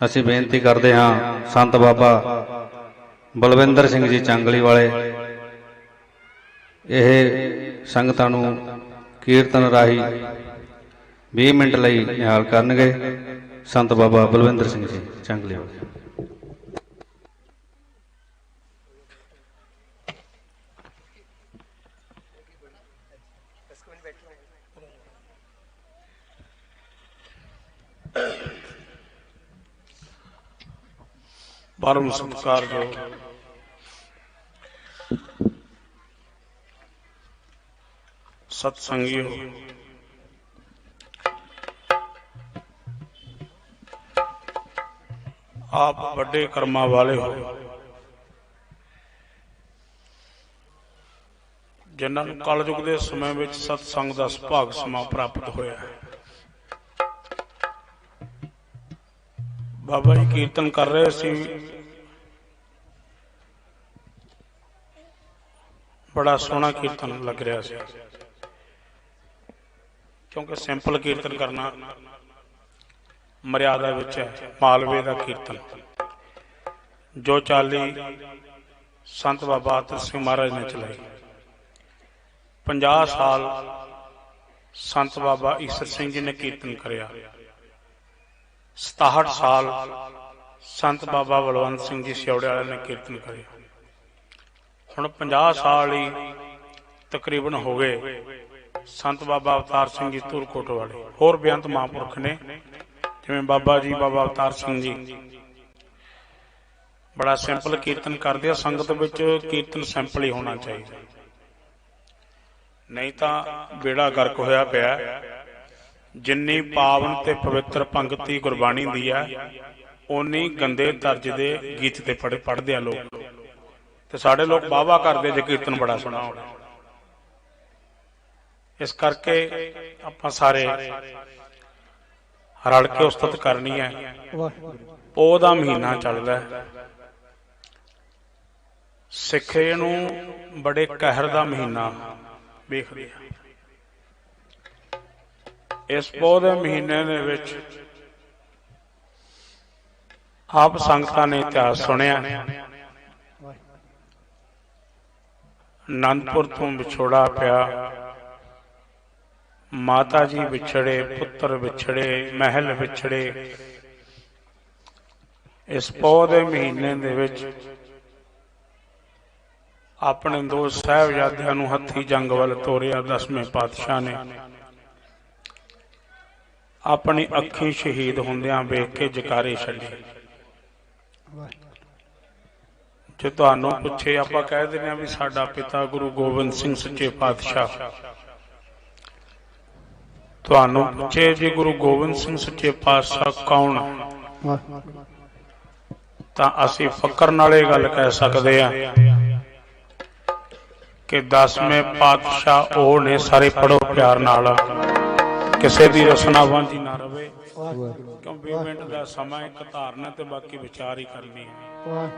ਅਸੀਂ ਬੇਨਤੀ ਕਰਦੇ ਹਾਂ ਸੰਤ ਬਾਬਾ ਬਲਵਿੰਦਰ ਸਿੰਘ ਜੀ ਚੰਗਲੀ ਵਾਲੇ, ਇਹ ਸੰਗਤਾਂ ਨੂੰ ਕੀਰਤਨ ਰਾਹੀਂ 20 ਮਿੰਟ ਲਈ ਨਿਹਾਲ ਕਰਨਗੇ ਸੰਤ ਬਾਬਾ ਬਲਵਿੰਦਰ ਸਿੰਘ ਜੀ ਚੰਗਲੀ ਵਾਲੇ। ਪਰਮ ਸਤਿਕਾਰਯੋਗ ਸਤ ਸੰਗਿਓ ਆਪ ਵੱਡੇ ਕਰਮਾਂ ਵਾਲੇ ਹੋ। ਜਿਨ੍ਹਾਂ ਨੂੰ ਕਲਯੁਗ ਦੇ ਸਮੇਂ ਵਿੱਚ ਸਤ ਸੰਗ ਦਾ ਸੁਭਾਗ ਸਮਾ ਪ੍ਰਾਪਤ ਹੋਇਆ ਹੈ। ਬਾਬਾ ਜੀ ਕੀਰਤਨ ਕਰ ਰਹੇ ਸੀ। ਬੜਾ ਸੋਹਣਾ ਕੀਰਤਨ ਲੱਗ ਰਿਹਾ ਸੀ। ਕਿਉਂਕਿ ਸਿੰਪਲ ਕੀਰਤਨ ਕਰਨਾ ਮਰਿਆਦਾ ਵਿੱਚ ਹੈ, ਮਾਲਵੇ ਦਾ ਕੀਰਤਨ। ਜੋ ਚਾਲੀ ਸੰਤ ਬਾਬਾ ਅਤਰ ਸਿੰਘ ਮਹਾਰਾਜ ਨੇ ਚਲਾਈ। 50 ਸਾਲ ਸੰਤ ਬਾਬਾ ਈਸਰ ਸਿੰਘ ਜੀ ਨੇ ਕੀਰਤਨ ਕਰਿਆ। 67 ਸਾਲ ਸੰਤ ਬਾਬਾ ਬਲਵੰਤ ਸਿੰਘ ਜੀ ਸਿਉੜੇ ਵਾਲੇ ਨੇ ਕੀਰਤਨ ਕਰਿਆ ਹੁਣ 50 ਸਾਲ ਹੀ ਤਕਰੀਬਨ ਹੋ ਗਏ ਸੰਤ ਬਾਬਾ ਅਵਤਾਰ ਸਿੰਘ ਜੀ ਧੂਰਕੋਟ ਵਾਲੇ ਹੋਰ ਬੇਅੰਤ ਮਹਾਂਪੁਰਖ ਨੇ, ਜਿਵੇਂ ਬਾਬਾ ਜੀ, ਬਾਬਾ ਅਵਤਾਰ ਸਿੰਘ ਜੀ। ਬੜਾ ਸਿੰਪਲ ਕੀਰਤਨ ਕਰਦੇ ਆ, ਸੰਗਤ ਵਿੱਚ ਕੀਰਤਨ ਸਿੰਪਲ ਹੀ ਹੋਣਾ ਚਾਹੀਦਾ। ਨਹੀਂ ਤਾਂ ਬੇੜਾ ਗਰਕ ਹੋਇਆ ਪਿਆ। ਜਿੰਨੀ ਪਾਵਨ ਤੇ ਪਵਿੱਤਰ ਪੰਕਤੀ ਗੁਰਬਾਣੀ ਦੀ ਹੈ ਓਨੀ ਗੰਦੇ ਤਰਜ ਦੇ ਗੀਤ ਤੇ ਪੜ੍ਹ ਪੜ੍ਹਦੇ ਆ ਲੋਕ। ਤੇ ਸਾਡੇ ਲੋਕ ਵਾਹਵਾ ਕਰਦੇ ਜੇ ਕੀਰਤਨ ਬੜਾ ਸੁਣਾ ਹੋਣਾ। ਇਸ ਕਰਕੇ ਆਪਾਂ ਸਾਰੇ ਰਲ ਕੇ ਉਸਤਤ ਕਰਨੀ ਹੈ ਪੋਹ ਦਾ ਮਹੀਨਾ ਚੱਲਦਾ। ਸਿੱਖੇ ਨੂੰ ਬੜੇ ਕਹਿਰ ਦਾ ਮਹੀਨਾ ਵੇਖਦੇ ਆ। ਇਸ ਪੋਹ ਦੇ ਮਹੀਨੇ ਦੇ ਵਿੱਚ ਆਪ ਸੰਗਤਾਂ ਨੇ ਇਤਿਹਾਸ ਸੁਣਿਆ। ਅਨੰਦਪੁਰ ਤੋਂ ਵਿਛੋੜਾ ਪਿਆ। ਮਾਤਾ ਜੀ ਵਿਛੜੇ, ਪੁੱਤਰ ਵਿਛੜੇ, ਮਹਿਲ ਵਿਛੜੇ। ਇਸ ਪੋਹ ਦੇ ਮਹੀਨੇ ਦੇ ਵਿੱਚ ਆਪਣੇ ਦੋ ਸਾਹਿਬਜ਼ਾਦਿਆਂ ਨੂੰ ਹੱਥੀ ਜੰਗ ਵੱਲ ਤੋਰਿਆ ਦਸਵੇਂ ਪਾਤਸ਼ਾਹ ਨੇ। ਆਪਣੀ ਅੱਖੀ ਸ਼ਹੀਦ ਹੁੰਦਿਆਂ ਵੇਖ ਕੇ ਜਕਾਰੇ ਛੱਡੇ। ਜੇ ਤੁਹਾਨੂੰ ਪੁੱਛੇ, ਆਪਾਂ ਕਹਿ ਦਿੰਦੇ ਆ ਵੀ ਸਾਡਾ ਪਿਤਾ ਗੁਰੂ ਗੋਬਿੰਦ ਸਿੰਘ ਸੱਚੇ ਪਾਤਸ਼ਾਹ। ਤੁਹਾਨੂੰ ਪੁੱਛੇ ਜੀ ਗੁਰੂ ਗੋਬਿੰਦ ਸਿੰਘ ਸੱਚੇ ਪਾਤਸ਼ਾਹ ਕੌਣ? ਤਾਂ ਅਸੀਂ ਫਕਰ ਨਾਲ ਇਹ ਗੱਲ ਕਹਿ ਸਕਦੇ ਆ ਕਿ ਦਸਵੇਂ ਪਾਤਸ਼ਾਹ ਉਹ ਨੇ ਸਾਰੇ ਪੜੋ ਪਿਆਰ ਨਾਲ। ਕਿਸੇ ਦੀ ਰਸਨਾ ਵਾਂਝੀ ਨਾ ਰਵੇ। ਕਿਉਂ 20 ਮਿੰਟ ਦਾ ਸਮਾਂ ਇੱਕ ਧਾਰਨਾ ਤੇ ਬਾਕੀ ਵਿਚਾਰ ਹੀ ਕਰਨੀ ਹੈ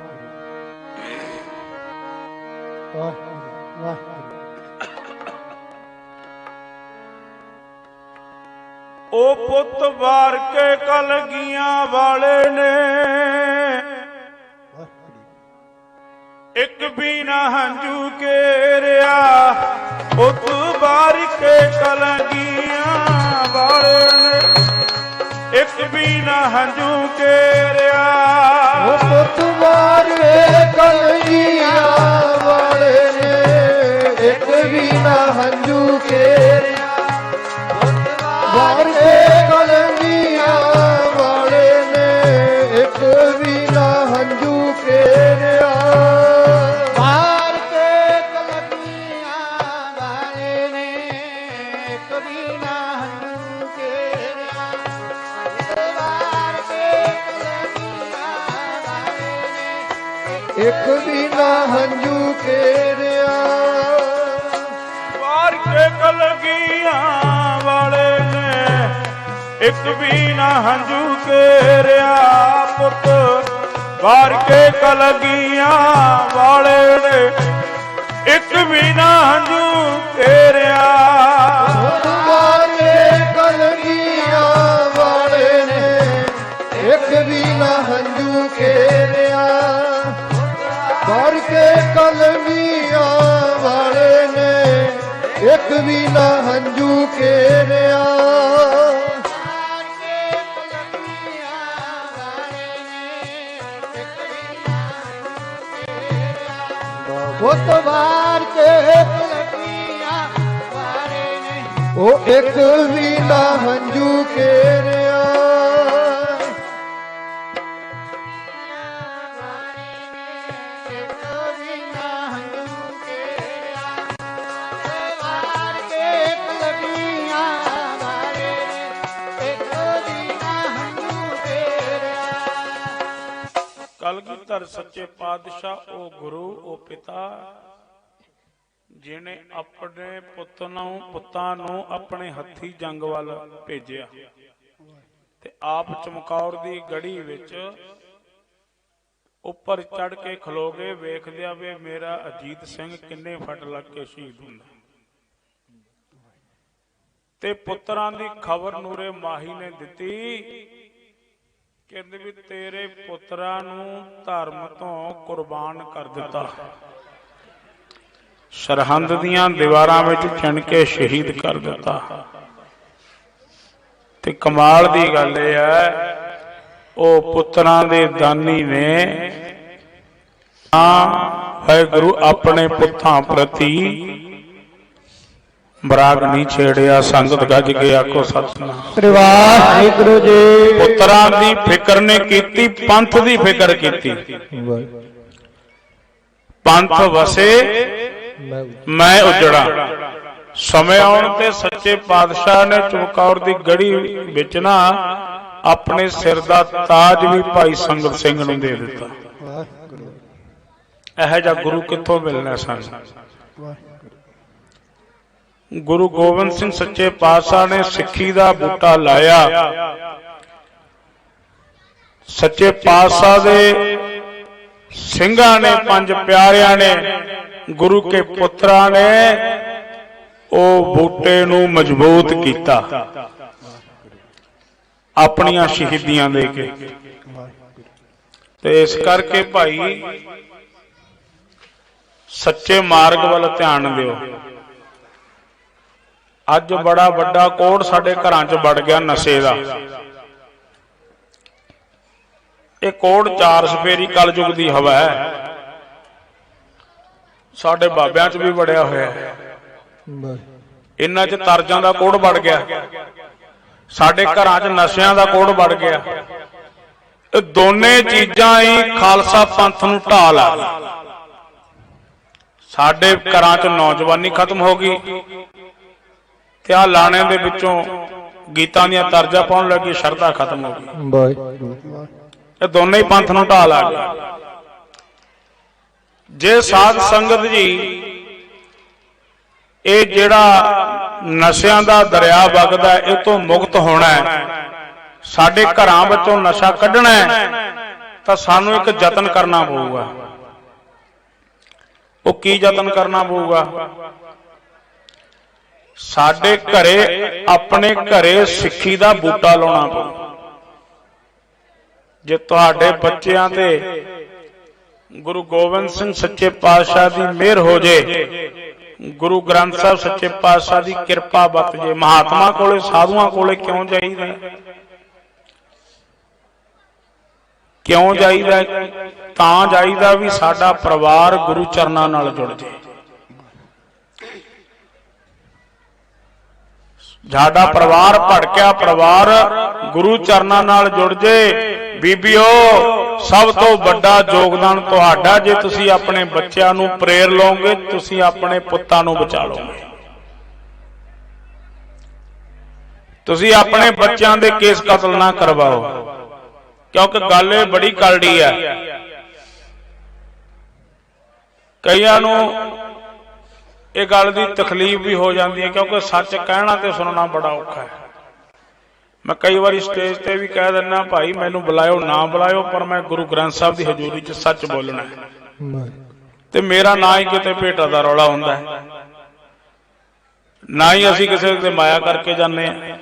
ਉਹ ਪੁੱਤ ਵਾਰ ਕੇ ਕਲਗੀਆਂ ਵਾਲੇ ਨੇ। ਇੱਕ ਵੀ ਨਾ ਹੰਝੂ ਕੇਰਿਆ ਪੁੱਤ ਵਾਰ ਕੇ ਕਲਗੀਆਂ ਵਾਲੇ ਨੇ, ਇੱਕ ਵੀ ਨਾ ਹੰਝੂ ਕੇਰਿਆ। ਉਹ ਪੁੱਤ ਮਾਰੇ ਕਲਗੀਆਂ ਵਾਲੇ ਨੇ, ਇੱਕ ਵੀ ਨਾ ਹੰਝੂ ਕੇਰਿਆ। ਕੇ ਵਾਲੇ ਨੇ, ਇੱਕ ਵੀ ਨਾ ਹੰਝੂ ਕੇਰਿਆ ਮਾਰੇ ਕਲਗੀਆਂ ਵਾਲੇ ਨੇ, ਇੱਕ ਵੀ ਨਾ ਹੰਝੂ ਕੇਰਿਆ ਭਰ ਕੇ ਕਲਮੀਆਂ ਵਾਲੇ ਨੇ, ਇੱਕ ਵੀ ਨਾ ਹੰਝੂ ਕੇਰਿਆ ਬੁੱਤ ਵਾਰ ਕੇ ਕਲਮੀਆਂ ਵਾਲੇ ਨੇ ਉਹ ਇੱਕ ਵੀ ਨਾ ਹੰਝੂ ਕੇਰਿਆ ਕਲਗੀਧਰ ਸੱਚੇ ਪਾਤਸ਼ਾਹ, ਉਹ ਗੁਰੂ, ਉਹ ਪਿਤਾ ਜਿਨੇ ਆਪਣੇ ਪੁੱਤ ਨੂੰ, ਪੁੱਤਾਂ ਨੂੰ ਆਪਣੇ ਹੱਥੀ ਜੰਗ ਵੱਲ ਭੇਜਿਆ। ਤੇ ਆਪ ਚਮਕੌਰ ਦੀ ਗੜੀ ਵਿੱਚ ਉੱਪਰ ਚੜ ਕੇ ਖਲੋ ਗਏ ਵੇਖਦੇ ਆ ਵੀ ਮੇਰਾ ਅਜੀਤ ਸਿੰਘ ਕਿੰਨੇ ਫਟ ਲੱਗ ਕੇ ਸ਼ਹੀਦ ਹੁੰਦਾ। ਤੇ ਪੁੱਤਰਾਂ ਦੀ ਖਬਰ ਨੂਰੇ ਮਾਹੀ ਨੇ ਦਿੱਤੀ ਕਹਿੰਦੇ ਵੀ ਤੇਰੇ ਪੁੱਤਰਾਂ ਨੂੰ ਧਰਮ ਤੋਂ ਕੁਰਬਾਨ ਕਰ ਦਿੱਤਾ। ਸਰਹੰਦ ਦੀਆਂ ਦੀਵਾਰਾਂ ਵਿੱਚ ਚਿਣ ਕੇ ਸ਼ਹੀਦ ਕਰ ਦਿੱਤਾ। ਤੇ ਕਮਾਲ ਦੀ ਗੱਲ ਇਹ ਹੈ, ਉਹ ਪੁੱਤਰਾਂ ਦੇ ਦਾਨੀ ਨੇ ਆ ਵਾਹਿਗੁਰੂ ਆਪਣੇ ਪੁੱਤਾਂ ਪ੍ਰਤੀ ਬਰਾਗ ਨਹੀਂ ਛੇੜਿਆ ਸੰਗਤ ਗੱਜ ਕੇ ਆਖੋ ਸਤਨਾਮ। ਪਰਿਵਾਰ ਵਾਹਿਗੁਰੂ ਜੀ। ਪੁੱਤਰਾਂ ਦੀ ਫਿਕਰ ਨੇ ਕੀਤੀ ਪੰਥ ਦੀ ਫਿਕਰ ਕੀਤੀ। ਪੰਥ ਵਸੇ ਮੈਂ ਉਜੜਾ। ਸਮੇਂ ਆਉਣ ਤੇ ਸੱਚੇ ਪਾਤਸ਼ਾਹ ਨੇ ਚਮਕੌਰ ਦੀ ਗੜੀ ਵਿੱਚ ਨਾ ਆਪਣੇ ਸਿਰ ਦਾ ਤਾਜ ਵੀ ਭਾਈ ਸੰਗਤ ਸਿੰਘ ਨੂੰ ਦੇ ਦਿੱਤਾ। ਇਹੋ ਜਿਹਾ ਗੁਰੂ ਕਿੱਥੋਂ ਮਿਲਣਾ ਸਾਨੂੰ? ਗੁਰੂ ਗੋਬਿੰਦ ਸਿੰਘ ਸੱਚੇ ਪਾਤਸ਼ਾਹ ਨੇ ਸਿੱਖੀ ਦਾ ਬੂਟਾ ਲਾਇਆ। ਸੱਚੇ ਪਾਤਸ਼ਾਹ ਦੇ ਸਿੰਘਾਂ ਨੇ, ਪੰਜ ਪਿਆਰਿਆਂ ਨੇ, ਗੁਰੂ ਕੇ ਪੁੱਤਰਾਂ ਨੇ ਉਹ ਬੂਟੇ ਨੂੰ ਮਜ਼ਬੂਤ ਕੀਤਾ। ਆਪਣੀਆਂ ਸ਼ਹੀਦੀਆਂ ਦੇ ਕੇ। ਤੇ ਇਸ ਕਰਕੇ ਭਾਈ ਸੱਚੇ ਮਾਰਗ ਵੱਲ ਧਿਆਨ ਦਿਓ। ਅੱਜ ਬੜਾ ਵੱਡਾ ਕੋੜ ਸਾਡੇ ਘਰਾਂ 'ਚ ਵੜ ਗਿਆ ਨਸ਼ੇ ਦਾ। ਇਹ ਕੋੜ ਚਾਰ ਸਫੇਰੀ ਕਲਯੁਗ ਦੀ ਹਵਾ ਹੈ। ਸਾਡੇ ਬਾਬਿਆਂ 'ਚ ਵੀ ਵੜਿਆ ਹੋਇਆ ਹੈ। ਇਹਨਾਂ 'ਚ ਤਰਜਾਂ ਦਾ ਕੋੜ ਵੜ ਗਿਆ। ਸਾਡੇ ਘਰਾਂ 'ਚ ਨਸ਼ਿਆਂ ਦਾ ਕੋੜ ਵੜ ਗਿਆ। ਇਹ ਦੋਨੇ ਚੀਜ਼ਾਂ ਹੀ ਖਾਲਸਾ ਪੰਥ ਨੂੰ ਢਾਲ ਆ। ਸਾਡੇ ਘਰਾਂ 'ਚ ਨੌਜਵਾਨੀ ਖਤਮ ਹੋ ਗਈ। ਤੇ ਆ ਲਾਣੇ ਦੇ ਵਿੱਚੋਂ ਗੀਤਾਂ ਦੀਆਂ ਤਰਜਾਂ ਪਾਉਣ ਲੱਗੀ ਸ਼ਰਧਾ ਖਤਮ ਹੋ ਗਈ। ਇਹ ਦੋਨੇ ਹੀ ਪੰਥ ਨੂੰ ਢਾਲ ਆ ਗਏ। ਜੇ ਸਾਧ ਸੰਗਤ ਜੀ ਇਹ ਜਿਹੜਾ ਨਸ਼ਿਆਂ ਦਾ ਦਰਿਆ ਵਗਦਾ ਇਹ ਤੋਂ ਮੁਕਤ ਹੋਣਾ ਹੈ ਸਾਡੇ ਘਰਾਂ ਵਿੱਚੋਂ ਨਸ਼ਾ ਕੱਢਣਾ ਹੈ ਤਾਂ ਸਾਨੂੰ ਇੱਕ ਯਤਨ ਕਰਨਾ ਪਊਗਾ। ਉਹ ਕੀ ਯਤਨ ਕਰਨਾ ਪਊਗਾ? ਸਾਡੇ ਘਰੇ ਆਪਣੇ ਘਰੇ ਸਿੱਖੀ ਦਾ ਬੂਟਾ ਲਾਉਣਾ ਪਊ। ਜੇ ਤੁਹਾਡੇ ਬੱਚਿਆਂ ਤੇ ਗੁਰੂ ਗੋਬਿੰਦ ਸਿੰਘ ਸੱਚੇ ਪਾਤਸ਼ਾਹ ਦੀ ਮਿਹਰ ਹੋ ਜੇ, ਗੁਰੂ ਗ੍ਰੰਥ ਸਾਹਿਬ ਸੱਚੇ ਪਾਤਸ਼ਾਹ ਦੀ ਕਿਰਪਾ ਵਰਤ ਜੇ, ਮਹਾਤਮਾ ਕੋਲੇ, ਸਾਧੂਆਂ ਕੋਲੇ ਕਿਉਂ ਜਾਈਦਾ? ਕਿਉਂ ਜਾਈਦਾ? ਤਾਂ ਜਾਈਦਾ ਵੀ ਸਾਡਾ ਪਰਿਵਾਰ ਗੁਰੂ ਚਰਨਾਂ ਨਾਲ ਜੁੜ ਜੇ। ਸਾਡਾ ਪਰਿਵਾਰ ਭੜਕਿਆ, ਪਰਿਵਾਰ ਗੁਰੂ ਚਰਨਾਂ ਨਾਲ ਜੁੜ ਜੇ। ਬੀਬੀਓ, ਸਭ ਤੋਂ ਵੱਡਾ ਯੋਗਦਾਨ ਤੁਹਾਡਾ ਜੇ ਤੁਸੀਂ ਆਪਣੇ ਬੱਚਿਆਂ ਨੂੰ ਪ੍ਰੇਰ ਲਓਗੇ, ਤੁਸੀਂ ਆਪਣੇ ਪੁੱਤਾਂ ਨੂੰ ਬਚਾ ਲਓਗੇ। ਤੁਸੀਂ ਆਪਣੇ ਬੱਚਿਆਂ ਦੇ ਕੇਸ ਕਤਲ ਨਾ ਕਰਵਾਓ, ਕਿਉਂਕਿ ਗੱਲ ਇਹ ਬੜੀ ਕਲੜੀ ਹੈ। ਕਈਆਂ ਨੂੰ ਇਹ ਗੱਲ ਦੀ ਤਕਲੀਫ ਵੀ ਹੋ ਜਾਂਦੀ ਹੈ ਕਿਉਂਕਿ ਸੱਚ ਕਹਿਣਾ ਤੇ ਸੁਣਨਾ ਬੜਾ ਔਖਾ ਹੈ। ਮੈਂ ਕਈ ਵਾਰੀ ਸਟੇਜ ਤੇ ਵੀ ਕਹਿ ਦਿੰਦਾ, ਭਾਈ, ਮੈਨੂੰ ਬੁਲਾਇਓ, ਨਾ ਬੁਲਾਇਓ, ਪਰ ਮੈਂ ਗੁਰੂ ਗ੍ਰੰਥ ਸਾਹਿਬ ਦੀ ਹਜ਼ੂਰੀ 'ਚ ਸੱਚ ਬੋਲਣਾ ਹੈ। ਤੇ ਮੇਰਾ ਨਾ ਹੀ ਕਿਤੇ ਭੇਟਾ ਦਾ ਰੌਲਾ ਹੁੰਦਾ ਹੈ। ਨਾ ਹੀ ਅਸੀਂ ਕਿਸੇ ਤੇ ਮਾਇਆ ਕਰਕੇ ਜਾਂਦੇ ਆ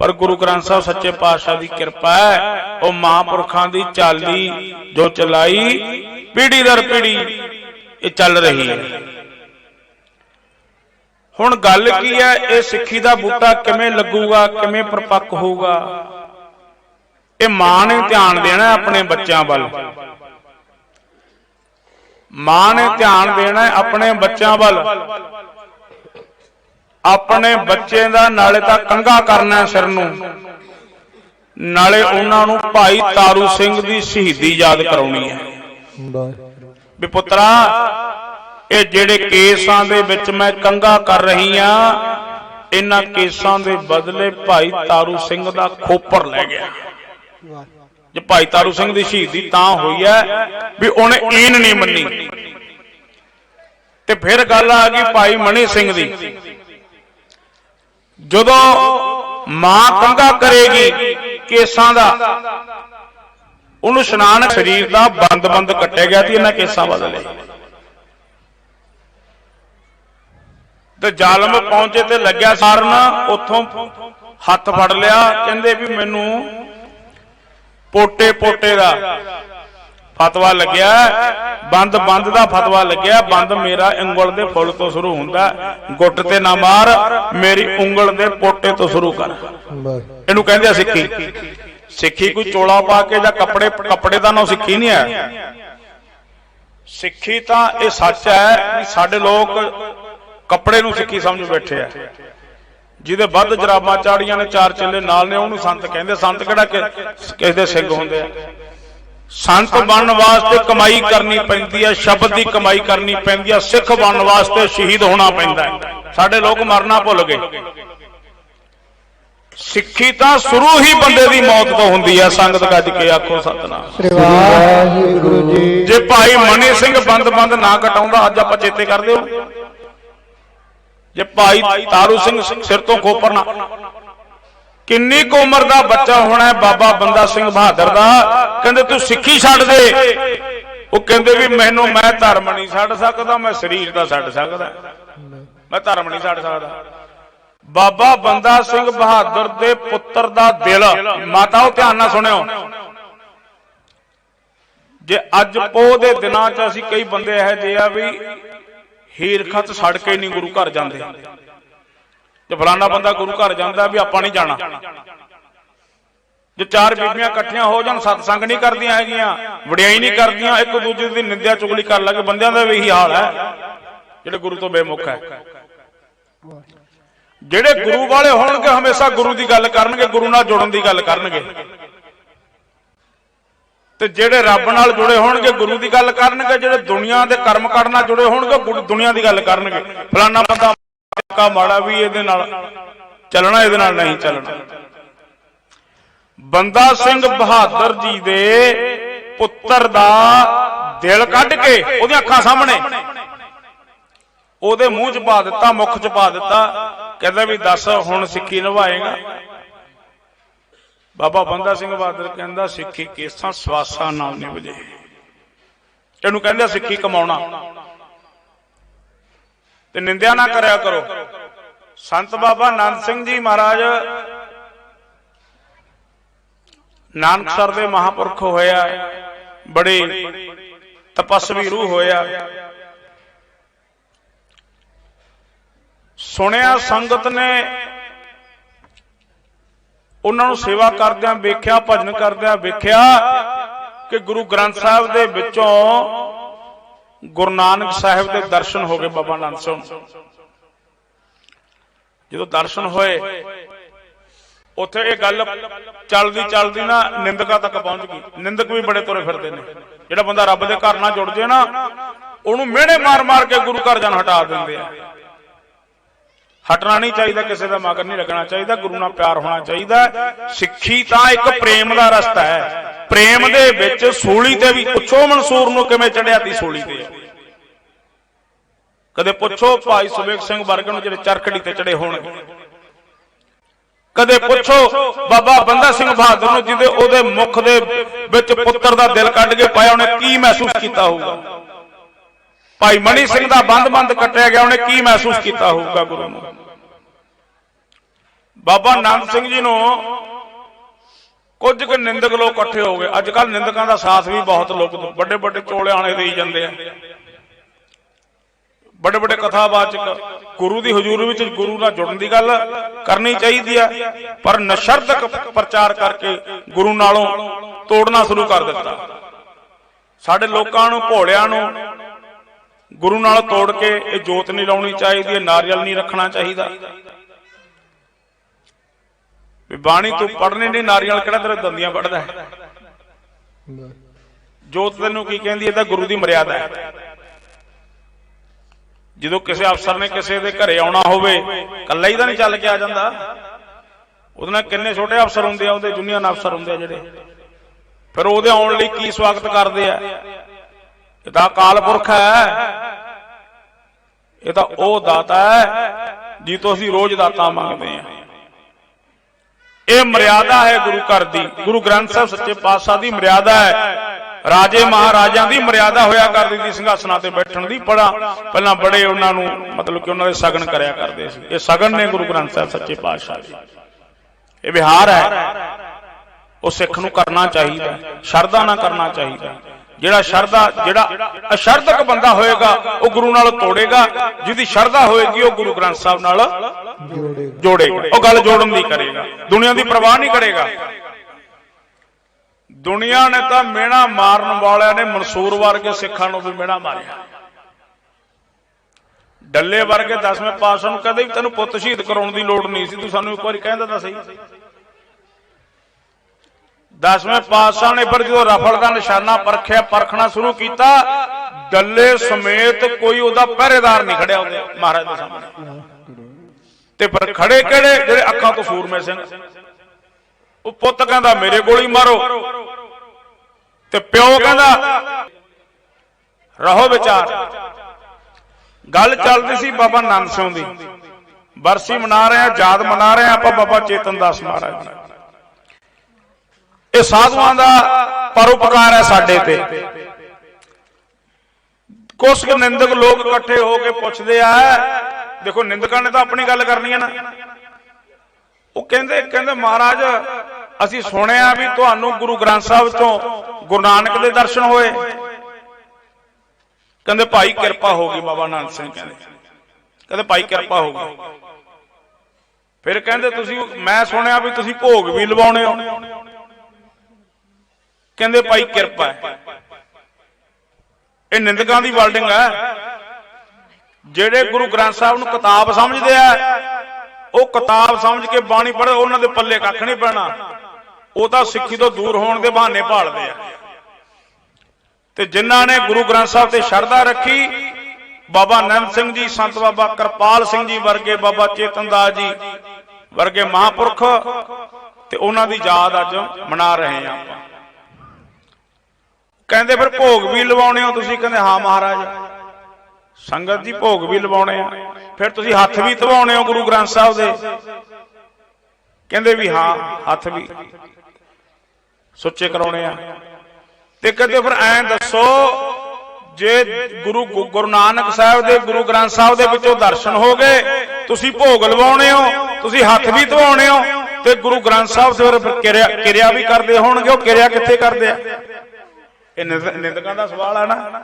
ਪਰ ਗੁਰੂ ਗ੍ਰੰਥ ਸਾਹਿਬ ਸੱਚੇ ਪਾਤਸ਼ਾਹ ਦੀ ਕਿਰਪਾ ਹੈ। ਉਹ ਮਹਾਂਪੁਰਖਾਂ ਦੀ ਚਾਲੀ ਜੋ ਚਲਾਈ ਪੀੜੀ ਦਰ ਪੀੜੀ ਇਹ ਚੱਲ ਰਹੀ ਹੈ। ਹੁਣ ਗੱਲ ਕੀ ਹੈ? ਇਹ ਸਿੱਖੀ ਦਾ ਬੂਟਾ ਕਿਵੇਂ ਲੱਗੂਗਾ? ਕਿਵੇਂ ਪਰਪੱਕ ਹੋਊਗਾ? ਇਹ ਮਾਂ ਨੇ ਧਿਆਨ ਦੇਣਾ ਆਪਣੇ ਬੱਚਿਆਂ ਵੱਲ। ਮਾਂ ਨੇ ਧਿਆਨ ਦੇਣਾ ਆਪਣੇ ਬੱਚਿਆਂ ਵੱਲ। ਆਪਣੇ ਬੱਚੇ ਦਾ ਨਾਲੇ ਤਾਂ ਕੰਗਾ ਕਰਨਾ ਹੈ ਸਿਰ ਨੂੰ। ਨਾਲੇ ਉਹਨਾਂ ਨੂੰ ਭਾਈ ਤਾਰੂ ਸਿੰਘ ਦੀ ਸ਼ਹੀਦੀ ਯਾਦ ਕਰਾਉਣੀ ਹੈ। ਵੀ ਪੁੱਤਰਾ ਇਹ ਜਿਹੜੇ ਕੇਸਾਂ ਦੇ ਵਿੱਚ ਮੈਂ ਕੰਗਾ ਕਰ ਰਹੀ ਆ ਇਹਨਾਂ ਕੇਸਾਂ ਦੇ ਬਦਲੇ ਭਾਈ ਤਾਰੂ ਸਿੰਘ ਦਾ ਖੋਪਰ ਲੈ ਗਿਆ। ਜੇ ਭਾਈ ਤਾਰੂ ਸਿੰਘ ਦੀ ਸ਼ਹੀਦੀ ਤਾਂ ਹੋਈ ਹੈ ਵੀ ਉਹਨੇ ਈਨ ਨਹੀਂ ਮੰਨੀ। ਤੇ ਫਿਰ ਗੱਲ ਆ ਗਈ ਭਾਈ ਮਣੀ ਸਿੰਘ ਦੀ। ਜਦੋਂ ਮਾਂ ਕੰਗਾ ਕਰੇਗੀ ਕੇਸਾਂ ਦਾ, ਉਹਨੂੰ ਇਸ਼ਨਾਨ ਸਰੀਰ ਦਾ ਬੰਦ-ਬੰਦ ਕੱਟਿਆ ਗਿਆ ਸੀ ਇਹਨਾਂ ਕੇਸਾਂ ਬਦਲੇ ਤੇ ਜ਼ਾਲਮ ਪਹੁੰਚੇ ਤੇ ਲੱਗਿਆ ਸਾਰਨ ਉੱਥੋਂ ਹੱਥ ਫੜ ਲਿਆ ਕਹਿੰਦੇ ਵੀ ਮੈਨੂੰ ਪੋਟੇ ਪੋਟੇ ਦਾ ਫਤਵਾ ਲੱਗਿਆ ਬੰਦ ਬੰਦ ਦਾ ਫਤਵਾ ਲੱਗਿਆ ਬੰਦ ਮੇਰਾ ਉਂਗਲ ਦੇ ਫੁੱਲ ਤੋਂ ਸ਼ੁਰੂ ਹੁੰਦਾ ਗੁੱਟ ਤੇ ਨਾ ਮਾਰ ਮੇਰੀ ਉਂਗਲ ਦੇ ਪੋਟੇ ਤੋਂ ਸ਼ੁਰੂ ਕਰ। ਇਹਨੂੰ ਕਹਿੰਦੇ ਆ ਸਿੱਖੀ। ਸਿੱਖੀ। ਕੋਈ ਚੋਲਾ ਪਾ ਕੇ ਜਾਂ ਕੱਪੜੇ ਕੱਪੜੇ ਦਾ ਨਾ ਸਿੱਖੀ ਨਹੀਂ ਹੈ। ਸਿੱਖੀ ਤਾਂ ਇਹ ਸੱਚ ਹੈ ਵੀ ਸਾਡੇ ਲੋਕ ਕੱਪੜੇ ਨੂੰ ਸਿੱਖੀ ਸਮਝ ਬੈਠੇ ਆ। ਜਿਹਦੇ ਵੱਧ ਜਰਾਬਾਂ ਚਾੜੀਆਂ ਨੇ ਚਾਰ ਚੇਲੇ ਨਾਲ ਨੇ ਉਹਨੂੰ ਸੰਤ ਕਹਿੰਦੇ। ਸੰਤ ਕਿਹੜਾ ਕਿਸੇ ਦੇ ਸਿੰਘ ਹੁੰਦੇ ਆ। ਸੰਤ ਬਣਨ ਵਾਸਤੇ ਕਮਾਈ ਕਰਨੀ ਪੈਂਦੀ ਹੈ ਸ਼ਬਦ ਦੀ ਕਮਾਈ ਕਰਨੀ ਪੈਂਦੀ ਹੈ ਸਿੱਖ ਬਣਨ ਵਾਸਤੇ ਸ਼ਹੀਦ ਹੋਣਾ ਪੈਂਦਾ ਹੈ। ਸਾਡੇ ਲੋਕ ਮਰਨਾ ਭੁੱਲ ਗਏ। ਸਿੱਖੀ ਤਾਂ ਸ਼ੁਰੂ ਹੀ ਬੰਦੇ ਦੀ ਮੌਤ ਤੋਂ ਹੁੰਦੀ ਹੈ ਸੰਗਤ ਗੱਜ ਕੇ ਆਖੋ ਸਤਨਾਮ। ਸ੍ਰੀ ਵਾਹਿਗੁਰੂ ਜੀ ਜੇ ਭਾਈ ਮਨੀ ਸਿੰਘ ਬੰਦ-ਬੰਦ ਨਾ ਕਟਾਉਂਦਾ ਅੱਜ ਆਪਾਂ ਚੇਤੇ ਕਰਦੇ ਹੋ। ਜੇ ਭਾਈ ਤਾਰੂ ਸਿੰਘ ਸਿਰ ਤੋਂ ਖੋਪਰ ਕਿੰਨੀ ਕੁ ਉਮਰ ਦਾ ਬੱਚਾ ਹੋਣਾ ਬਾਬਾ ਬੰਦਾ ਸਿੰਘ ਬਹਾਦਰ ਦਾ? ਕਹਿੰਦੇ ਤੂੰ ਸਿੱਖੀ ਛੱਡ ਦੇ। ਉਹ ਕਹਿੰਦੇ ਵੀ ਮੈਨੂੰ ਮੈਂ ਧਰਮ ਨਹੀਂ ਛੱਡ ਸਕਦਾ, ਮੈਂ ਸਰੀਰ ਦਾ ਛੱਡ ਸਕਦਾ। ਮੈਂ ਧਰਮ ਨਹੀਂ ਛੱਡ ਸਕਦਾ। ਬਾਬਾ ਬੰਦਾ ਸਿੰਘ ਬਹਾਦਰ ਦੇ ਪੁੱਤਰ ਦਾ ਦਿਲ ਮਾਤਾਓ ਧਿਆਨ ਨਾਲ ਸੁਣਿਓ। ਜੇ ਅੱਜ ਪੋਹ ਦੇ ਦਿਨਾਂ 'ਚ ਅਸੀਂ ਕਈ ਬੰਦੇ ਇਹੋ ਜਿਹੇ ਆ ਵੀ ਹੀਰਖਤ ਛੱਡ ਕੇ ਨਹੀਂ ਗੁਰੂ ਘਰ ਜਾਂਦੇ। ਜੇ ਫਲਾਣਾ ਬੰਦਾ ਗੁਰੂ ਘਰ ਜਾਂਦਾ ਵੀ ਆਪਾਂ ਨਹੀਂ ਜਾਣਾ। ਜੇ ਚਾਰ ਬੀਬੀਆਂ ਇਕੱਠੀਆਂ ਹੋ ਜਾਣ, ਸਤਸੰਗ ਨਹੀਂ ਕਰਦੀਆਂ ਹੈਗੀਆਂ, ਵਡਿਆਈ ਨਹੀਂ ਕਰਦੀਆਂ, ਇੱਕ ਦੂਜੇ ਦੀ ਨਿੰਦਿਆ ਚੁਗਲੀ ਕਰਨ ਲੱਗੇ ਬੰਦਿਆਂ ਦਾ ਵੀ ਇਹੀ ਹਾਲ ਹੈ। ਜਿਹੜੇ ਗੁਰੂ ਤੋਂ ਬੇਮੁਖ ਹੈ। ਜਿਹੜੇ ਗੁਰੂ ਵਾਲੇ ਹੋਣਗੇ, ਹਮੇਸ਼ਾ ਗੁਰੂ ਦੀ ਗੱਲ ਕਰਨਗੇ, ਗੁਰੂ ਨਾਲ ਜੁੜਨ ਦੀ ਗੱਲ ਕਰਨਗੇ। ਤੇ ਜਿਹੜੇ ਰੱਬ ਨਾਲ ਜੁੜੇ ਹੋਣਗੇ ਗੁਰੂ ਦੀ ਗੱਲ ਕਰਨਗੇ ਜਿਹੜੇ ਦੁਨੀਆ ਦੇ ਕਰਮ ਕਾਂਡ ਨਾਲ ਜੁੜੇ ਹੋਣਗੇ ਦੁਨੀਆ ਦੀ ਗੱਲ ਕਰਨਗੇ। ਫਲਾਣਾ ਬੰਦਾ ਕਾ ਮਾੜਾ ਵੀ ਇਹਦੇ ਨਾਲ ਚੱਲਣਾ ਇਹਦੇ ਨਾਲ ਨਹੀਂ ਚੱਲਣਾ। ਬੰਦਾ ਸਿੰਘ ਬਹਾਦਰ ਜੀ ਦੇ ਪੁੱਤਰ ਦਾ ਦਿਲ ਕੱਢ ਕੇ ਉਹਦੀਆਂ ਅੱਖਾਂ ਸਾਹਮਣੇ ਉਹਦੇ ਮੂੰਹ 'ਚ ਪਾ ਦਿੱਤਾ ਮੁਖ 'ਚ ਪਾ ਦਿੱਤਾ ਕਹਿੰਦਾ ਵੀ ਦੱਸ ਹੁਣ ਸਿੱਖੀ ਨਿਭਾਏਗਾ। ਬਾਬਾ ਬੰਦਾ ਸਿੰਘ ਬਹਾਦਰ ਕਹਿੰਦਾ, ਸਿੱਖੀ ਕੇਸਾਂ ਸਵਾਸਾਂ ਨਾਲ ਨਿਭਜੇ ਇਹਨੂੰ ਕਹਿੰਦੇ ਸਿੱਖੀ ਕਮਾਉਣਾ। ਤੇ ਨਿੰਦਿਆ ਨਾ ਕਰਿਆ ਕਰੋ। ਸੰਤ ਬਾਬਾ ਨੰਦ ਸਿੰਘ ਜੀ ਮਹਾਰਾਜ ਨਾਨਕਸਰ ਦੇ ਮਹਾਪੁਰਖ ਹੋਇਆ ਬੜੇ ਤਪਸਵੀ ਰੂਹ ਹੋਇਆ ਸੁਣਿਆ ਸੰਗਤ ਨੇ ਉਹਨਾਂ ਨੂੰ ਸੇਵਾ ਕਰਦਿਆਂ ਵੇਖਿਆ, ਭਜਨ ਕਰਦਿਆਂ ਵੇਖਿਆ ਕਿ ਗੁਰੂ ਗ੍ਰੰਥ ਸਾਹਿਬ ਦੇ ਵਿੱਚੋਂ ਗੁਰੂ ਨਾਨਕ ਸਾਹਿਬ ਦੇ ਦਰਸ਼ਨ ਹੋ ਗਏ ਬਾਬਾ ਨੰਦ ਸਿੰਘ। ਜਦੋਂ ਦਰਸ਼ਨ ਹੋਏ, ਉੱਥੇ ਇਹ ਗੱਲ ਚੱਲਦੀ ਚੱਲਦੀ ਨਾ ਨਿੰਦਕਾਂ ਤੱਕ ਪਹੁੰਚ ਗਈ। ਨਿੰਦਕ ਵੀ ਬੜੇ ਤੁਰੇ ਫਿਰਦੇ ਨੇ। ਜਿਹੜਾ ਬੰਦਾ ਰੱਬ ਦੇ ਘਰ ਨਾਲ ਜੁੜ ਜੇ ਨਾ, ਉਹਨੂੰ ਮਿਹਣੇ ਮਾਰ-ਮਾਰ ਕੇ ਗੁਰੂ ਘਰ ਜਾਣ ਹਟਾ ਦਿੰਦੇ ਆ। ਹਟਣਾ ਨਹੀਂ ਚਾਹੀਦਾ, ਕਿਸੇ ਦਾ ਮਗਰ ਨਹੀਂ ਲੱਗਣਾ ਚਾਹੀਦਾ, ਗੁਰੂ ਨਾਲ ਪਿਆਰ ਹੋਣਾ ਚਾਹੀਦਾ ਸਿੱਖੀ ਤਾਂ ਇੱਕ ਪ੍ਰੇਮ ਦਾ ਰਸਤਾ ਹੈ। ਪ੍ਰੇਮ ਦੇ ਵਿੱਚ ਸੂਲੀ ਤੇ ਵੀ ਪੁੱਛੋ ਮਨਸੂਰ ਨੂੰ ਕਿਵੇਂ ਚੜਿਆ ਤੀ ਸੂਲੀ ਤੇ। ਕਦੇ ਪੁੱਛੋ ਭਾਈ ਸੁਬੇਗ ਸਿੰਘ ਵਰਗ ਨੂੰ ਜਿਹੜੇ ਚਰਖੜੀ ਤੇ ਚੜੇ ਹੋਣਗੇ ਕਦੇ ਪੁੱਛੋ ਬਾਬਾ ਬੰਦਾ ਸਿੰਘ ਬਹਾਦਰ ਨੂੰ ਜਿਹਦੇ ਉਹਦੇ ਮੁਖ ਦੇ ਵਿੱਚ ਪੁੱਤਰ ਦਾ ਦਿਲ ਕੱਢ ਕੇ ਪਾਇਆ, ਉਹਨੇ ਕੀ ਮਹਿਸੂਸ ਕੀਤਾ ਹੋਊਗਾ? ਭਾਈ ਮਣੀ ਸਿੰਘ ਦਾ ਬੰਦ-ਬੰਦ ਕੱਟਿਆ ਗਿਆ ਉਹਨੇ ਕੀ ਮਹਿਸੂਸ ਕੀਤਾ ਹੋਊਗਾ ਗੁਰੂ ਨੂੰ? ਬਾਬਾ ਨਾਨਕ ਸਿੰਘ ਜੀ ਨੂੰ ਕੁਝ ਕੁ ਨਿੰਦਕ ਲੋਕ ਇਕੱਠੇ ਹੋ ਗਏ। ਅੱਜ ਕੱਲ ਨਿੰਦਕਾਂ ਦਾ ਸਾਥ ਵੀ ਬਹੁਤ ਲੋਕ ਵੱਡੇ ਵੱਡੇ ਚੋਲੇ ਆਣੇ ਦੇਈ ਜਾਂਦੇ ਆ। ਵੱਡੇ ਵੱਡੇ ਕਥਾਵਾਚਕ ਗੁਰੂ ਦੀ ਹਜ਼ੂਰੀ ਵਿੱਚ ਗੁਰੂ ਨਾਲ ਜੁੜਨ ਦੀ ਗੱਲ ਕਰਨੀ ਚਾਹੀਦੀ ਆ ਪਰ ਨਸ਼ਰਦਕ ਪ੍ਰਚਾਰ ਕਰਕੇ ਗੁਰੂ ਨਾਲੋਂ ਤੋੜਨਾ ਸ਼ੁਰੂ ਕਰ ਦਿੱਤਾ। ਸਾਡੇ ਲੋਕਾਂ ਨੂੰ ਭੋਲਿਆਂ ਨੂੰ ਗੁਰੂ ਨਾਲ ਤੋੜ ਕੇ ਇਹ ਜੋਤ ਨਹੀਂ ਲਾਉਣੀ ਚਾਹੀਦੀ, ਇਹ ਨਾਰੀਅਲ ਨਹੀਂ ਰੱਖਣਾ ਚਾਹੀਦਾ। ਵੀ ਬਾਣੀ ਤੂੰ ਪੜ੍ਹਨੀ ਨਹੀਂ, ਨਾਰੀਅਲ ਕਿਹੜਾ ਤੇਰੇ ਦੰਦੀਆਂ ਪੜਦਾ ਹੈ? ਜੋਤ ਤੈਨੂੰ ਕੀ ਕਹਿੰਦੀ ਇਹ ਤਾਂ ਗੁਰੂ ਦੀ ਮਰਿਆਦਾ ਹੈ। ਜਦੋਂ ਕਿਸੇ ਅਫਸਰ ਨੇ ਕਿਸੇ ਦੇ ਘਰੇ ਆਉਣਾ ਹੋਵੇ ਕੱਲਾ ਹੀ ਤਾਂ ਨਹੀਂ ਚੱਲ ਕੇ ਆ ਜਾਂਦਾ। ਉਹਦੇ ਨਾਲ ਕਿੰਨੇ ਛੋਟੇ ਅਫਸਰ ਹੁੰਦੇ ਆ, ਉਹਦੇ ਜੂਨੀਅਰ ਅਫਸਰ ਹੁੰਦੇ ਆ ਜਿਹੜੇ। ਫਿਰ ਉਹਦੇ ਆਉਣ ਲਈ ਕੀ ਸਵਾਗਤ ਕਰਦੇ ਆ? ਇਹ ਤਾਂ ਅਕਾਲ ਪੁਰਖ ਹੈ। ਇਹ ਤਾਂ ਉਹ ਦਾਤਾ ਹੈ ਜੀ ਤੋਂ ਅਸੀਂ ਰੋਜ਼ ਦਾਤਾ ਮੰਗਦੇ ਹਾਂ। ਇਹ ਮਰਿਆਦਾ ਹੈ ਗੁਰੂ ਘਰ ਦੀ। ਗੁਰੂ ਗ੍ਰੰਥ ਸਾਹਿਬ ਸੱਚੇ ਪਾਤਸ਼ਾਹ ਦੀ ਮਰਿਆਦਾ ਹੈ। ਰਾਜੇ ਮਹਾਰਾਜਾਂ ਦੀ ਮਰਿਆਦਾ ਹੋਇਆ ਕਰਦੀ ਸੀ, ਸਿੰਘਾਸਨਾਂ ਤੇ ਬੈਠਣ ਦੀ। ਬੜਾ ਪਹਿਲਾਂ ਬੜੇ ਉਹਨਾਂ ਨੂੰ ਮਤਲਬ ਕਿ ਉਹਨਾਂ ਦੇ ਸਗਨ ਕਰਿਆ ਕਰਦੇ ਸੀ। ਇਹ ਸਗਨ ਨੇ ਗੁਰੂ ਗ੍ਰੰਥ ਸਾਹਿਬ ਸੱਚੇ ਪਾਤਸ਼ਾਹ ਦੇ। ਇਹ ਵਿਹਾਰ ਹੈ। ਉਹ ਸਿੱਖ ਨੂੰ ਕਰਨਾ ਚਾਹੀਦਾ ਸ਼ਰਧਾ ਨਾਲ ਕਰਨਾ ਚਾਹੀਦਾ ਜਿਹੜਾ ਸ਼ਰਧਾ, ਜਿਹੜਾ ਅਸ਼ਰਧਕ ਬੰਦਾ ਹੋਏਗਾ, ਉਹ ਗੁਰੂ ਨਾਲ ਤੋੜੇਗਾ, ਜਿਹਦੀ ਸ਼ਰਧਾ ਹੋਏਗੀ, ਉਹ ਗੁਰੂ ਗ੍ਰੰਥ ਸਾਹਿਬ ਨਾਲ ਜੋੜੇ ਜੋੜੇਗਾ। ਉਹ ਗੱਲ ਜੋੜਨ ਦੀ ਕਰੇਗਾ। ਦੁਨੀਆ ਦੀ ਪਰਵਾਹ ਨਹੀਂ ਕਰੇਗਾ। ਦੁਨੀਆ ਨੇ ਤਾਂ ਮਿਹਣਾ ਮਾਰਨ ਵਾਲਿਆਂ ਨੇ ਮਨਸੂਰ ਵਰਗੇ ਸਿੱਖਾਂ ਨੂੰ ਵੀ ਮਿਹਣਾ ਮਾਰਿਆ। ਡੱਲੇ ਵਰਗੇ ਦਸਵੇਂ ਪਾਤਸ਼ਾਹ ਨੂੰ ਕਦੇ ਵੀ ਤੈਨੂੰ ਪੁੱਤ ਸ਼ਹੀਦ ਕਰਾਉਣ ਦੀ ਲੋੜ ਨਹੀਂ ਸੀ। ਤੂੰ ਸਾਨੂੰ ਇੱਕ ਵਾਰੀ ਕਹਿੰਦਾ ਤਾਂ ਸਹੀ। ਦਸਵੇਂ ਪਾਤਸ਼ਾਹ ਨੇ ਫਿਰ ਜਦੋਂ ਰਫਲ ਦਾ ਨਿਸ਼ਾਨਾ ਪਰਖਿਆ, ਪਰਖਣਾ ਸ਼ੁਰੂ ਕੀਤਾ, ਡੱਲੇ ਸਮੇਤ ਕੋਈ ਉਹਦਾ ਪਹਿਰੇਦਾਰ ਨਹੀਂ ਖੜਿਆ ਉਹਦੇ ਮਹਾਰਾਜ ਦੇ ਸਾਹਮਣੇ। ਤੇ ਪਰ ਖੜੇ ਕਿਹੜੇ? ਜਿਹੜੇ ਅੱਖਾਂ ਤੋਂ ਸੂਰਮੇ ਸਿੰਘ। ਉਹ ਪੁੱਤ ਕਹਿੰਦਾ, ਮੇਰੇ ਗੋਲੀ ਮਾਰੋ। ਤੇ ਪਿਓ ਕਹਿੰਦਾ, ਰਹੋ ਵਿਚਾਰ। ਗੱਲ ਚੱਲਦੀ ਸੀ ਬਾਬਾ ਨੰਦ ਸਿੰਘ ਦੀ। ਬਰਸੀ ਮਨਾ ਰਹੇ ਆ ਯਾਦ ਮਨਾ ਰਹੇ ਆ ਆਪਾਂ ਬਾਬਾ ਚੇਤਨ ਦਾਸ ਮਹਾਰਾਜ ਦੀ। ਇਹ ਸਾਧੂਆਂ ਦਾ ਪਰਉਪਕਾਰ ਹੈ ਸਾਡੇ ਤੇ। ਕੁਝ ਕੁ ਨਿੰਦਕ ਲੋਕ ਇਕੱਠੇ ਹੋ ਕੇ ਪੁੱਛਦੇ ਆ, ਦੇਖੋ ਨਿੰਦਕਾਂ ਨੇ ਤਾਂ ਆਪਣੀ ਗੱਲ ਕਰਨੀ ਹੈ ਨਾ। ਉਹ ਕਹਿੰਦੇ ਕਹਿੰਦੇ ਮਹਾਰਾਜ, ਅਸੀਂ ਸੁਣਿਆ ਵੀ ਤੁਹਾਨੂੰ ਗੁਰੂ ਗ੍ਰੰਥ ਸਾਹਿਬ ਤੋਂ ਗੁਰੂ ਨਾਨਕ ਦੇ ਦਰਸ਼ਨ ਹੋਏ। ਕਹਿੰਦੇ ਭਾਈ ਕਿਰਪਾ ਹੋ ਗਈ ਬਾਬਾ ਨਾਨਕ ਸਿੰਘ ਕਹਿੰਦੇ। ਕਹਿੰਦੇ ਭਾਈ ਕਿਰਪਾ ਹੋ ਗਈ। ਫਿਰ ਕਹਿੰਦੇ ਤੁਸੀਂ, ਮੈਂ ਸੁਣਿਆ ਵੀ ਤੁਸੀਂ ਭੋਗ ਵੀ ਲਵਾਉਣੇ ਹੋ। ਕਹਿੰਦੇ ਭਾਈ ਕਿਰਪਾ ਹੈ। ਇਹ ਨਿੰਦਕਾਂ ਦੀ ਵਰਡਿੰਗ ਹੈ। ਜਿਹੜੇ ਗੁਰੂ ਗ੍ਰੰਥ ਸਾਹਿਬ ਨੂੰ ਕਿਤਾਬ ਸਮਝਦੇ ਆ, ਉਹ ਕਿਤਾਬ ਸਮਝ ਕੇ ਬਾਣੀ ਪੜ੍ਹ, ਉਹਨਾਂ ਦੇ ਪੱਲੇ ਕੱਖ ਨਹੀਂ ਪੈਣਾ। ਉਹ ਤਾਂ ਸਿੱਖੀ ਤੋਂ ਦੂਰ ਹੋਣ ਦੇ ਬਹਾਨੇ ਭਾਲਦੇ ਆ। ਤੇ ਜਿਨ੍ਹਾਂ ਨੇ ਗੁਰੂ ਗ੍ਰੰਥ ਸਾਹਿਬ ਤੇ ਸ਼ਰਧਾ ਰੱਖੀ, ਬਾਬਾ ਨੰਦ ਸਿੰਘ ਜੀ, ਸੰਤ ਬਾਬਾ ਕਿਰਪਾਲ ਸਿੰਘ ਜੀ ਵਰਗੇ ਬਾਬਾ ਚੇਤਨ ਦਾਸ ਜੀ ਵਰਗੇ ਮਹਾਪੁਰਖ, ਤੇ ਉਹਨਾਂ ਦੀ ਯਾਦ ਅੱਜ ਮਨਾ ਰਹੇ ਆ ਆਪਾਂ। ਕਹਿੰਦੇ ਫਿਰ ਭੋਗ ਵੀ ਲਵਾਉਣੇ ਹੋ ਤੁਸੀਂ, ਕਹਿੰਦੇ ਹਾਂ ਮਹਾਰਾਜ। ਸੰਗਤ ਜੀ ਭੋਗ ਵੀ ਲਵਾਉਣੇ ਆ। ਫਿਰ ਤੁਸੀਂ ਹੱਥ ਵੀ ਧਵਾਉਣੇ ਹੋ ਗੁਰੂ ਗ੍ਰੰਥ ਸਾਹਿਬ ਦੇ। ਕਹਿੰਦੇ ਵੀ ਹਾਂ, ਹੱਥ ਵੀ। ਸੁੱਚੇ ਕਰਾਉਣੇ ਆ। ਤੇ ਕਹਿੰਦੇ ਫਿਰ ਐਂ ਦੱਸੋ, ਜੇ ਗੁਰੂ ਗੁਰੂ ਨਾਨਕ ਸਾਹਿਬ ਦੇ, ਗੁਰੂ ਗ੍ਰੰਥ ਸਾਹਿਬ ਦੇ ਵਿੱਚੋਂ ਦਰਸ਼ਨ ਹੋ ਗਏ, ਤੁਸੀਂ ਭੋਗ ਲਵਾਉਣੇ ਹੋ, ਤੁਸੀਂ ਹੱਥ ਵੀ ਧਵਾਉਣੇ ਹੋ, ਤੇ ਗੁਰੂ ਗ੍ਰੰਥ ਸਾਹਿਬ ਤੇ ਫਿਰ ਕਿਰਿਆ ਕਿਰਿਆ ਵੀ ਕਰਦੇ ਹੋਣਗੇ, ਉਹ ਕਿਰਿਆ ਕਿੱਥੇ ਕਰਦੇ ਆ? ਇਹ ਨਿੰਦਕਾਂ ਦਾ ਸਵਾਲ ਹੈ ਨਾ।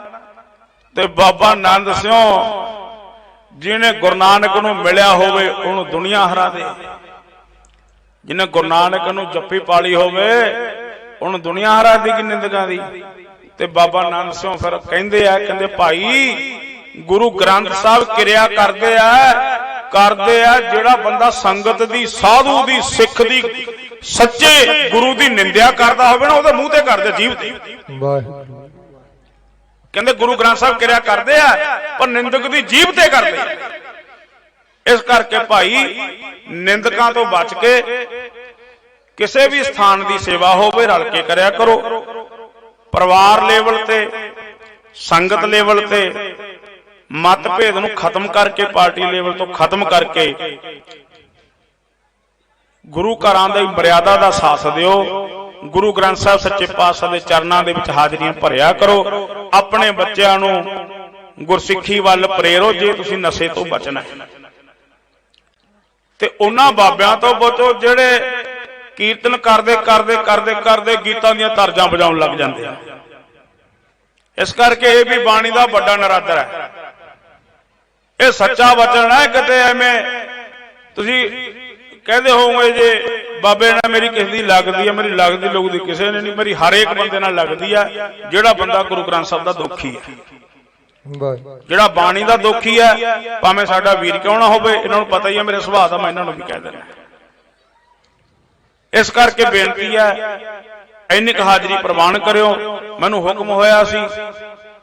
ਤੇ ਬਾਬਾ ਨੰਦ ਸਿਓ ਜਿਹਨੇ ਗੁਰੂ ਨਾਨਕ ਨੂੰ ਮਿਲਿਆ ਹੋਵੇ, ਉਹਨੂੰ ਦੁਨੀਆ ਹਰਾ ਦੇ। ਜਿਹਨੇ ਗੁਰੂ ਨਾਨਕ ਨੂੰ ਜੱਫੀ ਪਾਲੀ ਹੋਵੇ, ਉਹਨੂੰ ਦੁਨੀਆ ਹਰਾ ਦੀ ਕਿ ਨਿੰਦਕਾਂ ਦੀ। ਤੇ ਬਾਬਾ ਨੰਦ ਸਿਓ ਫਿਰ ਕਹਿੰਦੇ ਆ, ਕਹਿੰਦੇ, ਭਾਈ, ਗੁਰੂ ਗ੍ਰੰਥ ਸਾਹਿਬ ਕਿਰਿਆ ਕਰਦੇ ਆ ਕਰਦੇ ਆ ਜਿਹੜਾ ਬੰਦਾ ਸੰਗਤ ਦੀ, ਸਾਧੂ ਦੀ, ਸਿੱਖ ਦੀ ਸੱਚੇ ਗੁਰੂ ਦੀ ਨਿੰਦਿਆ ਕਰਦਾ ਹੋਵੇ ਨਾ, ਉਹਦੇ ਮੂੰਹ ਤੇ ਕਰਦੇ ਜੀਵ ਤੇ। ਵਾਹਿਗੁਰੂ ਕਹਿੰਦੇ ਗੁਰੂ ਗ੍ਰੰਥ ਸਾਹਿਬ ਕਿਰਿਆ ਕਰਦੇ ਆ, ਪਰ ਨਿੰਦਕ ਦੀ ਜੀਭ ਤੇ ਕਰਦੇ ਇਸ ਕਰਕੇ ਭਾਈ, ਨਿੰਦਕਾਂ ਤੋਂ ਬਚ ਕੇ ਕਿਸੇ ਵੀ ਸਥਾਨ ਦੀ ਸੇਵਾ ਹੋਵੇ, ਰਲ ਕੇ ਕਰਿਆ ਕਰੋ। ਪਰਿਵਾਰ ਲੈਵਲ ਤੇ, ਸੰਗਤ ਲੈਵਲ ਤੇ, ਮਤਭੇਦ ਨੂੰ ਖਤਮ ਕਰਕੇ, ਪਾਰਟੀ ਲੈਵਲ ਤੋਂ ਖਤਮ ਕਰਕੇ ਗੁਰੂ ਘਰਾਂ ਦੀ ਮਰਿਆਦਾ ਦਾ ਸਾਥ ਦਿਓ। ਗੁਰੂ ਗ੍ਰੰਥ ਸਾਹਿਬ ਸੱਚੇ ਪਾਤਸ਼ਾਹ ਦੇ ਚਰਨਾਂ ਦੇ ਵਿੱਚ ਹਾਜ਼ਰੀਆਂ ਭਰਿਆ ਕਰੋ। ਆਪਣੇ ਬੱਚਿਆਂ ਨੂੰ ਗੁਰਸਿੱਖੀ ਵੱਲ ਪ੍ਰੇਰੋ ਜੇ ਤੁਸੀਂ ਨਸ਼ੇ ਤੋਂ ਬਚਣਾ ਹੈ। ਤੇ ਉਹਨਾਂ ਬਾਬਿਆਂ ਤੋਂ ਬਚੋ ਜਿਹੜੇ ਕੀਰਤਨ ਕਰਦੇ ਕਰਦੇ ਕਰਦੇ ਕਰਦੇ ਗੀਤਾਂ ਦੀਆਂ ਤਰਜ਼ਾਂ ਵਜਾਉਣ ਲੱਗ ਜਾਂਦੇ ਆ। ਇਸ ਕਰਕੇ ਇਹ ਵੀ ਬਾਣੀ ਦਾ ਵੱਡਾ ਨਰਾਦਰ ਹੈ। ਇਹ ਸੱਚਾ ਵਚਨ ਹੈ ਕਿਤੇ ਐਵੇਂ ਤੁਸੀਂ ਕਹਿੰਦੇ ਹੋਵੋਗੇ ਜੇ ਬਾਬੇ ਨਾਲ ਮੇਰੀ ਕਿਸੇ ਦੀ ਲੱਗਦੀ ਹੈ ਮੇਰੀ ਲੱਗਦੀ ਲੁਗਦੀ ਕਿਸੇ ਨੇ ਨਹੀਂ ਮੇਰੀ ਹਰੇਕ ਬੰਦੇ ਨਾਲ ਲੱਗਦੀ ਹੈ ਜਿਹੜਾ ਬੰਦਾ ਗੁਰੂ ਗ੍ਰੰਥ ਸਾਹਿਬ ਦਾ ਦੁਖੀ ਹੈ ਜਿਹੜਾ ਬਾਣੀ ਦਾ ਦੁਖੀ ਹੈ ਭਾਵੇਂ ਸਾਡਾ ਵੀਰ ਕਿਉਂ ਨਾ ਹੋਵੇ ਇਹਨਾਂ ਨੂੰ ਪਤਾ ਹੀ ਹੈ ਮੇਰੇ ਸੁਭਾਅ ਦਾ ਮੈਂ ਇਹਨਾਂ ਨੂੰ ਵੀ ਕਹਿ ਦਿੰਦਾ। ਇਸ ਕਰਕੇ ਬੇਨਤੀ ਹੈ ਇੰਨੀ ਹਾਜ਼ਰੀ ਪ੍ਰਵਾਨ ਕਰਿਓ ਮੈਨੂੰ ਹੁਕਮ ਹੋਇਆ ਸੀ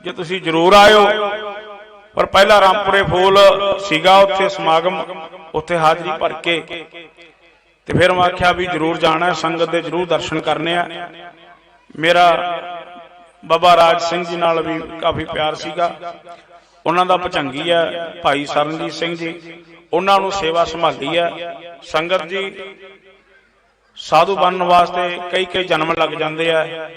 ਜੇ ਤੁਸੀਂ ਜ਼ਰੂਰ ਆਇਓ ਪਰ ਪਹਿਲਾ ਰਾਮਪੁਰੇ ਫੂਲ ਸੀਗਾ ਉੱਥੇ ਸਮਾਗਮ, ਉੱਥੇ ਹਾਜ਼ਰੀ ਭਰ ਕੇ। ਤੇ ਫਿਰ ਮੈਂ ਆਖਿਆ ਵੀ ਜ਼ਰੂਰ ਜਾਣਾ ਸੰਗਤ ਦੇ ਜ਼ਰੂਰ ਦਰਸ਼ਨ ਕਰਨੇ ਆ। ਮੇਰਾ ਬਾਬਾ ਰਾਜ ਸਿੰਘ ਜੀ ਨਾਲ ਵੀ ਕਾਫੀ ਪਿਆਰ ਸੀਗਾ। ਉਹਨਾਂ ਦਾ ਭਚੰਗੀ ਹੈ, ਭਾਈ ਸਰਨਜੀਤ ਸਿੰਘ ਜੀ। ਉਹਨਾਂ ਨੂੰ ਸੇਵਾ ਸੰਭਾਲੀ ਹੈ। ਸੰਗਤ ਜੀ, ਸਾਧੂ ਬਣਨ ਵਾਸਤੇ ਕਈ ਕਈ ਜਨਮ ਲੱਗ ਜਾਂਦੇ ਆ।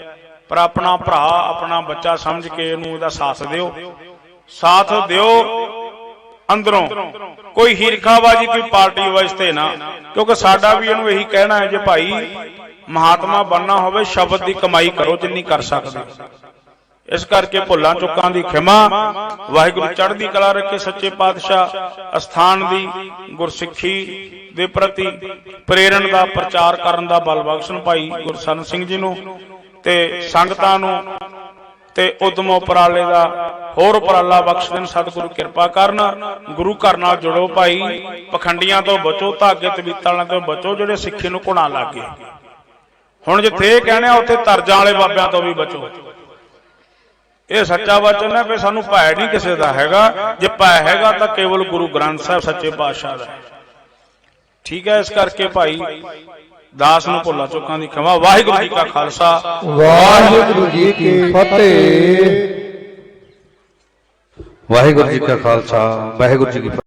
ਪਰ ਆਪਣਾ ਭਰਾ, ਆਪਣਾ ਬੱਚਾ ਸਮਝ ਕੇ ਇਹਨੂੰ ਇਹਦਾ ਸਾਥ ਦਿਓ। ਸਾਥ ਦਿਓ। ਅੰਦਰੋਂ ਕੋਈ ਹੀਰਖਾਬਾਜੀ ਕੋਈ ਪਾਰਟੀ ਵਾਸਤੇ ਨਾ। ਕਿਉਂਕਿ ਸਾਡਾ ਵੀ ਇਹਨੂੰ ਇਹੀ ਕਹਿਣਾ ਹੈ ਜੇ ਭਾਈ ਮਹਾਤਮਾ ਬਣਨਾ ਹੋਵੇ, ਸ਼ਬਦ ਦੀ ਕਮਾਈ ਕਰੋ ਜਿੰਨੀ ਕਰ ਸਕਦੇ। ਇਸ ਕਰਕੇ ਭੁੱਲਾਂ ਚੁੱਕਾਂ ਦੀ ਖਿਮਾ। ਵਾਹਿਗੁਰੂ ਚੜ੍ਹਦੀ ਕਲਾ ਰੱਖੇ ਸੱਚੇ ਪਾਤਸ਼ਾਹ। ਅਸਥਾਨ ਦੀ ਗੁਰਸਿੱਖੀ ਦੇ ਪ੍ਰਤੀ ਪ੍ਰੇਰਣ ਦਾ ਪ੍ਰਚਾਰ ਕਰਨ ਦਾ ਬਲ ਬਖਸ਼ਣ ਭਾਈ ਗੁਰਸਨ ਸਿੰਘ ਜੀ ਨੂੰ ਤੇ ਸੰਗਤਾਂ ਨੂੰ ਤੇ ਉਦਮ ਉਪਰਾਲੇ ਦਾ ਹੋਰ ਉਪਰਾਲਾ ਬਖਸ਼ ਦੇਣ ਸਤਿਗੁਰੂ, ਕਿਰਪਾ ਕਰਨ। ਗੁਰੂ ਘਰ ਨਾਲ ਜੁੜੋ ਭਾਈ। ਪਖੰਡੀਆਂ ਤੋਂ ਬਚੋ, ਧਾਗੇ ਤਵੀਤਾਂ ਤੋਂ ਬਚੋ, ਜਿਹੜੇ ਸਿੱਖੀ ਨੂੰ ਘੁਣਾ ਲੱਗੇ। ਹੁਣ ਜਿੱਥੇ ਇਹ ਕਹਿਣੇ ਆ, ਉੱਥੇ ਤਰਜਾਂ ਵਾਲੇ ਬਾਬਿਆਂ ਤੋਂ ਵੀ ਬਚੋ। ਇਹ ਸੱਚਾ ਵਚਨ ਹੈ, ਵੀ ਸਾਨੂੰ ਭੈ ਨਹੀਂ ਕਿਸੇ ਦਾ ਹੈਗਾ। ਜੇ ਭੈ ਹੈਗਾ ਤਾਂ ਕੇਵਲ ਗੁਰੂ ਗ੍ਰੰਥ ਸਾਹਿਬ ਸੱਚੇ ਪਾਤਸ਼ਾਹ ਦਾ ਠੀਕ ਹੈ, ਇਸ ਕਰਕੇ ਭਾਈ ਦਾਸ ਨੂੰ ਭੁੱਲਾ ਚੁੱਕਾਂ ਦੀ ਖਿਮਾ। ਵਾਹਿਗੁਰੂ ਜੀ ਕਾ ਖਾਲਸਾ। ਵਾਹਿਗੁਰੂ ਜੀ ਕੀ ਫਤਿਹ। ਵਾਹਿਗੁਰੂ ਜੀ ਕਾ ਖਾਲਸਾ। ਵਾਹਿਗੁਰੂ ਜੀ ਕੀ ਫਤਿਹ